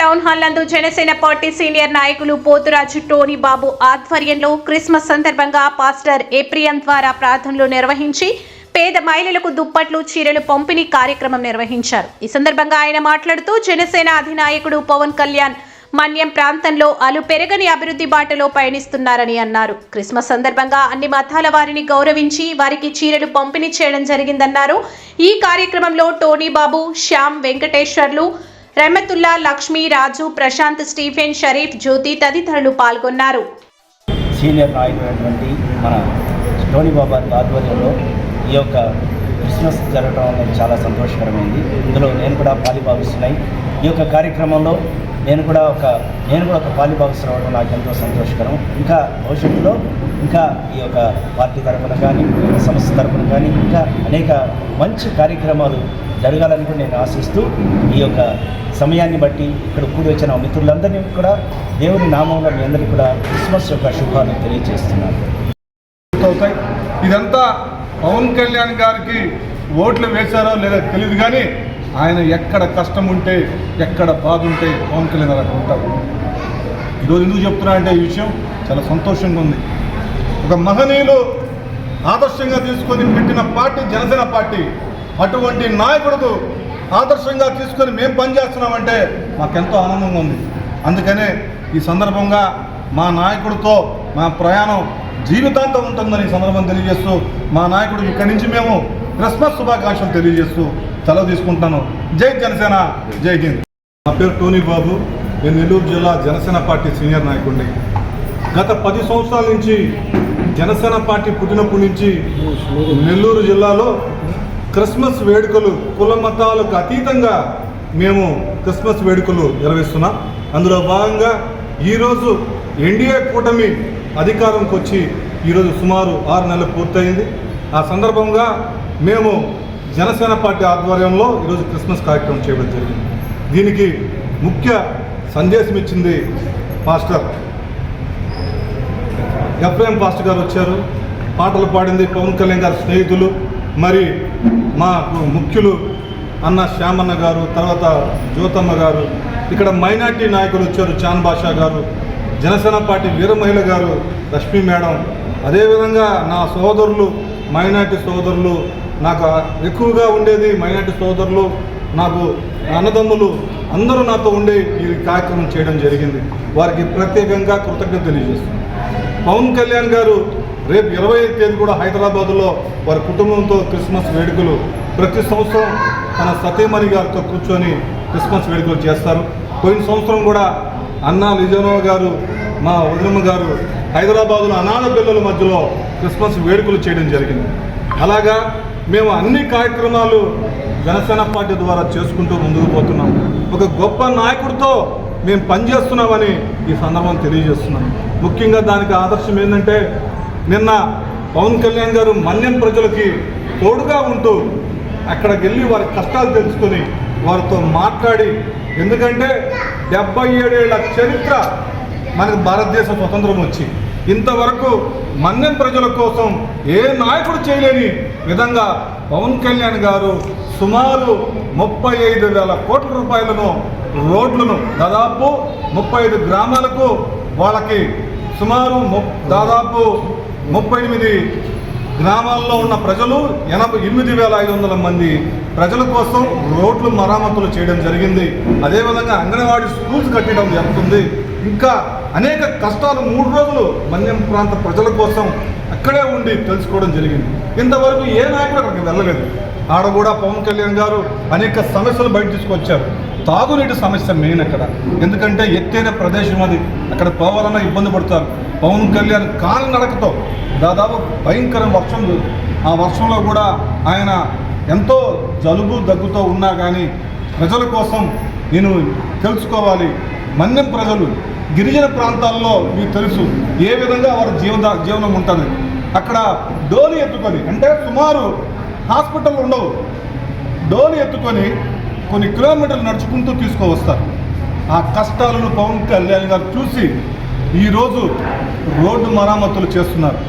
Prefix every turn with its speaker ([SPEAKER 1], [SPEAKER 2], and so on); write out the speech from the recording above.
[SPEAKER 1] Town hall నందు Janasena party senior నాయకులు Poturaju Tony బాబు ఆధ్వర్యంలో క్రిస్మస్ సందర్భంగా పాస్టర్ ఏప్రియం ద్వారా ప్రార్థనలు నిర్వహించి పేద మహిళలకు దుప్పట్లు చీరలు పంపిణీ కార్యక్రమం నిర్వహించారు. ఈ సందర్భంగా ఆయన మాట్లాడుతూ జనసేన అధినాయకుడు పవన్ కళ్యాణ్ మన్యం ప్రాంతంలో అలు పెరగని అభివృద్ధి బాటలో పయనిస్తున్నారని అన్నారు. క్రిస్మస్ సందర్భంగా అన్ని మతాల వారిని గౌరవించి వారికి చీరలు పంపిణీ చేయడం జరిగిందన్నారు. ఈ కార్యక్రమంలో టోనీ బాబు శ్యామ్ వెంకటేశ్వర్లు రెహమతుల్లా లక్ష్మి రాజు ప్రశాంత్ స్టీఫెన్ షరీఫ్ జ్యోతి తదితరులు పాల్గొన్నారు.
[SPEAKER 2] సీనియర్ నాయకుడైనటువంటి మన టోనీ బాబా ఆధ్వర్యంలో ఈ యొక్క క్రిస్మస్ జరగడం అనేది చాలా సంతోషకరమైంది. ఇందులో నేను కూడా పాలిభావిస్తున్నాయి ఈ యొక్క కార్యక్రమంలో నేను కూడా ఒక నేను కూడా ఒక పాలిభావిస్తున్న రావడం నాకు ఎంతో సంతోషకరం. ఇంకా భవిష్యత్తులో ఇంకా ఈ యొక్క పార్టీ తరఫున కానీ యొక్క సంస్థ తరఫున కానీ ఇంకా అనేక మంచి కార్యక్రమాలు జరగాలని కూడా నేను ఆశిస్తూ ఈ యొక్క సమయాన్ని బట్టి ఇక్కడ కూడి వచ్చిన మిత్రులందరినీ కూడా దేవుని నామంలో మీ అందరికీ కూడా క్రిస్మస్ యొక్క శుభాన్ని తెలియజేస్తున్నాను.
[SPEAKER 3] ఇదంతా పవన్ కళ్యాణ్ గారికి ఓట్లు వేశారో లేదో తెలియదు కానీ ఆయన ఎక్కడ కష్టం ఉంటే ఎక్కడ బాధ ఉంటే పవన్ కళ్యాణ్ గారు అక్కడ ఉంటారు. ఈరోజు ఎందుకు చెప్తున్నా అంటే ఈ విషయం చాలా సంతోషంగా ఉంది. ఒక మహనీయులు ఆదర్శంగా తీసుకొని పెట్టిన పార్టీ జనసేన పార్టీ అటువంటి నాయకుడు ఆదర్శంగా తీసుకొని మేము పనిచేస్తున్నామంటే మాకెంతో ఆనందంగా ఉంది. అందుకనే ఈ సందర్భంగా మా నాయకుడితో మా ప్రయాణం జీవితాంతం ఉంటుందని సందర్భం తెలియజేస్తూ మా నాయకుడు ఇక్కడి నుంచి మేము క్రిస్మస్ శుభాకాంక్షలు తెలియజేస్తూ సెలవు తీసుకుంటాను జై జనసేన జై హింద్. నా పేరు టోనీ బాబు. నేను నెల్లూరు జిల్లా జనసేన పార్టీ సీనియర్ నాయకుడిని. గత పది సంవత్సరాల నుంచి జనసేన పార్టీ పుట్టినప్పటి నుంచి నెల్లూరు జిల్లాలో క్రిస్మస్ వేడుకలు కుల మతాలకు అతీతంగా మేము క్రిస్మస్ వేడుకలు నిర్వహిస్తున్నాం. అందులో భాగంగా ఈరోజు ఎన్డీఏ కూటమి అధికారంకి వచ్చి ఈరోజు సుమారు ఆరు నెలలు పూర్తయింది. ఆ సందర్భంగా మేము జనసేన పార్టీ ఆధ్వర్యంలో ఈరోజు క్రిస్మస్ కార్యక్రమం చేయడం జరిగింది. దీనికి ముఖ్య సందేశం ఇచ్చింది పాస్టర్ ఎఫ్ఐఎం పాస్టర్ గారు వచ్చారు. పాటలు పాడింది పవన్ కళ్యాణ్ గారి స్నేహితులు మరి మా ముఖ్యులు అన్న శ్యామన్న గారు తర్వాత జ్యోతమ్మ గారు ఇక్కడ మైనార్టీ నాయకులు వచ్చారు చాన్ బాషా గారు. జనసేన పార్టీ వీరమహిళ గారు లక్ష్మీ మేడం. అదేవిధంగా నా సోదరులు మైనార్టీ సోదరులు నాకు ఎక్కువగా ఉండేది మైనార్టీ సోదరులు నాకు అన్నదమ్ములు అందరూ నాతో ఉండే ఈ కార్యక్రమం చేయడం జరిగింది. వారికి ప్రత్యేకంగా కృతజ్ఞత తెలియజేస్తున్నాను. పవన్ కళ్యాణ్ గారు రేపు ఇరవై తేదీ కూడా హైదరాబాద్లో వారి కుటుంబంతో క్రిస్మస్ వేడుకలు ప్రతి సంవత్సరం తన సతీమణి గారితో కూర్చొని క్రిస్మస్ వేడుకలు చేస్తారు. పోయిన సంవత్సరం కూడా అన్నా లిజనో గారు మా వదినమ్మ గారు హైదరాబాదులో అనాథ పిల్లల మధ్యలో క్రిస్మస్ వేడుకలు చేయడం జరిగింది. అలాగా మేము అన్ని కార్యక్రమాలు జనసేన పార్టీ ద్వారా చేసుకుంటూ ముందుకు పోతున్నాం. ఒక గొప్ప నాయకుడితో మేము పనిచేస్తున్నామని ఈ సందర్భం తెలియజేస్తున్నాం. ముఖ్యంగా దానికి ఆదర్శం ఏంటంటే నిన్న పవన్ కళ్యాణ్ గారు మన్యం ప్రజలకి తోడుగా ఉంటూ అక్కడికి వెళ్ళి వారి కష్టాలు తెలుసుకొని వారితో మాట్లాడి ఎందుకంటే డెబ్బై ఏడేళ్ళ చరిత్ర మనకు భారతదేశ స్వతంత్రం వచ్చి ఇంతవరకు మన్యం ప్రజల కోసం ఏ నాయకుడు చేయలేని విధంగా పవన్ కళ్యాణ్ గారు సుమారు ముప్పై ఐదు వేల కోట్ల రూపాయలను రోడ్లను దాదాపు ముప్పై ఐదు గ్రామాలకు వాళ్ళకి సుమారు ము- దాదాపు ముప్పై ఎనిమిది గ్రామాల్లో ఉన్న ప్రజలు ఎనభై ఎనిమిది వేల ఐదు వందల మంది ప్రజల కోసం రోడ్లు మరామతులు చేయడం జరిగింది. అదేవిధంగా అంగన్వాడీ స్కూల్స్ కట్టడం జరుగుతుంది. ఇంకా అనేక కష్టాలు మూడు రోజులు మన్యం ప్రాంత ప్రజల కోసం అక్కడే ఉండి తెలుసుకోవడం జరిగింది. ఇంతవరకు ఏ నాయకుడు అక్కడికి వెళ్ళలేదు. ఆడ కూడా పవన్ కళ్యాణ్ గారు అనేక సమస్యలు బయట తీసుకొచ్చారు. తాగునీటి సమస్య మెయిన్ అక్కడ. ఎందుకంటే ఎత్తైన ప్రదేశం అది. అక్కడ పోవాలన్నా ఇబ్బంది పడతారు. పవన్ కళ్యాణ్ కాలు నడకతో దాదాపు భయంకర వర్షం ఆ వర్షంలో కూడా ఆయన ఎంతో జలుబు దగ్గుతో ఉన్నా కానీ ప్రజల కోసం నేను తెలుసుకోవాలి. మన్యం ప్రజలు గిరిజన ప్రాంతాల్లో మీకు తెలుసు ఏ విధంగా వారి జీవన జీవనం ఉంటుంది. అక్కడ డోలి ఎత్తుకొని అంటే సుమారు హాస్పిటల్ ఉండవు. డోలి ఎత్తుకొని కొన్ని కిలోమీటర్లు నడుచుకుంటూ తీసుకువస్తారు. ఆ కష్టాలను పవన్ కళ్యాణ్ గారు చూసి ఈరోజు రోడ్డు మరామతులు చేస్తున్నారు.